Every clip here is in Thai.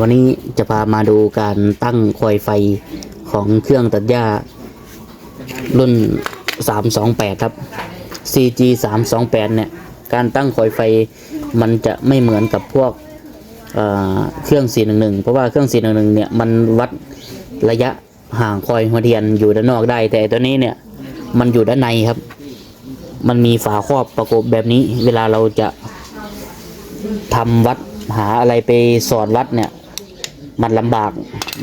วันนี้จะพามาดูการตั้งคอยไฟของเครื่องตัดหญ้า รุ่น 328 ครับ CG 328เนี่ย การตั้งคอยไฟมันจะไม่เหมือนกับพวกเเครื่อง 411 เพราะว่าเครื่อง 411 เนี่ย มันวัดระยะห่างคอยหัวเทียนอยู่ด้านนอกได้ แต่ตัวนี้เนี่ย มันอยู่ด้านในครับ มันมีฝาครอบประกบแบบนี้ เวลาเราจะทำวัด หาอะไรไปสอดวัดเนี่ย มันลำบาก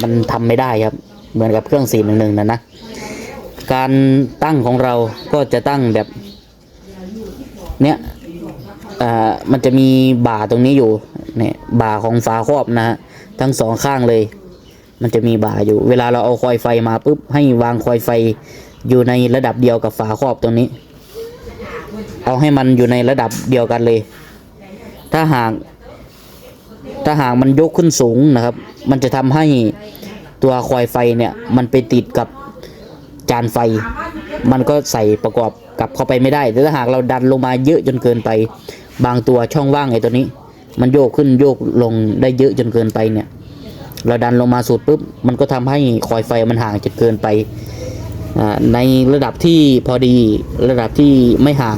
มันทำไม่ได้ครับ เหมือนกับเครื่อง411นะนะการตั้งของเราก็จะตั้งแบบเนี้ยอ่ามันจะมีบ่าตรงนี้อยู่เนี่ยบ่าของฝาครอบนะฮะทั้งสองข้างเลย มันจะมีบ่าอยู่ เวลาเราเอาคอยไฟมาปุ๊บให้วางคอยไฟอยู่ในระดับเดียวกับฝาครอบตรงนี้ เอาให้มันอยู่ในระดับเดียวกันเลย ถ้าหาก ถ้าหากมันยกขึ้นสูงนะครับ มันจะทำให้ตัวคอยไฟเนี่ย มันไปติดกับจานไฟ มันก็ใส่ประกอบกลับเข้าไปไม่ได้ แต่ถ้าหากเราดันลงมาเยอะจนเกินไป บางตัวช่องว่างไอ้ตัวนี้ มันโยกขึ้นโยกลงได้เยอะจนเกินไปเนี่ย เราดันลงมาสุดปุ๊บ มันก็ทำให้คอยไฟมันห่างจนเกินไปในระดับที่พอดีระดับที่ไม่ห่าง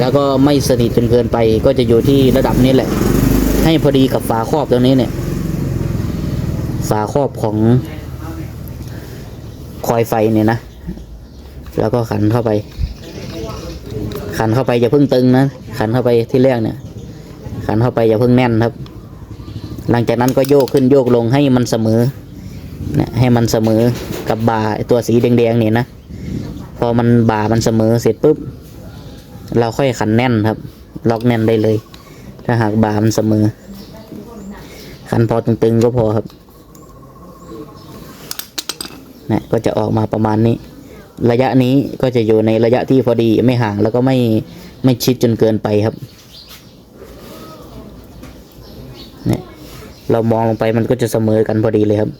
แล้วก็ไม่สนิทจนเกินไปก็จะอยู่ที่ระดับนี้แหละ ให้พอดีกับฝาครอบตรงนี้เนี่ย ฝาครอบของคอยไฟเนี่ยนะ แล้วก็ขันเข้าไป ขันเข้าไปอย่าเพิ่งตึงนะ ขันเข้าไปที่แรกเนี่ย ขันเข้าไปอย่าเพิ่งแน่นครับ หลังจากนั้นก็โยกขึ้นโยกลงให้มันเสมอเนี่ยให้มันเสมอกับบ่าตัวสีแดงๆเนี่ยนะ พอมันบ่ามันเสมอเสร็จปุ๊บ เราค่อยขันแน่นครับ ล็อกแน่นได้เลย ถ้าหากบ่ามันเสมอขันพอตึงๆก็พอครับนะก็จะออกมาประมาณนี้ ระยะนี้ก็จะอยู่ในระยะที่พอดีไม่ห่างแล้วก็ไม่ไม่ชิดจนเกินไปครับเนี่ยเรามองลงไปมันก็จะเสมอกันพอดีเลยครับ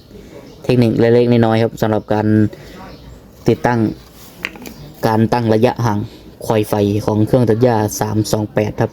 เทคนิคเล็กๆน้อยๆครับสำหรับการติดตั้งการตั้งระยะห่างคอยไฟของเครื่องตัดหญ้า328 ครับ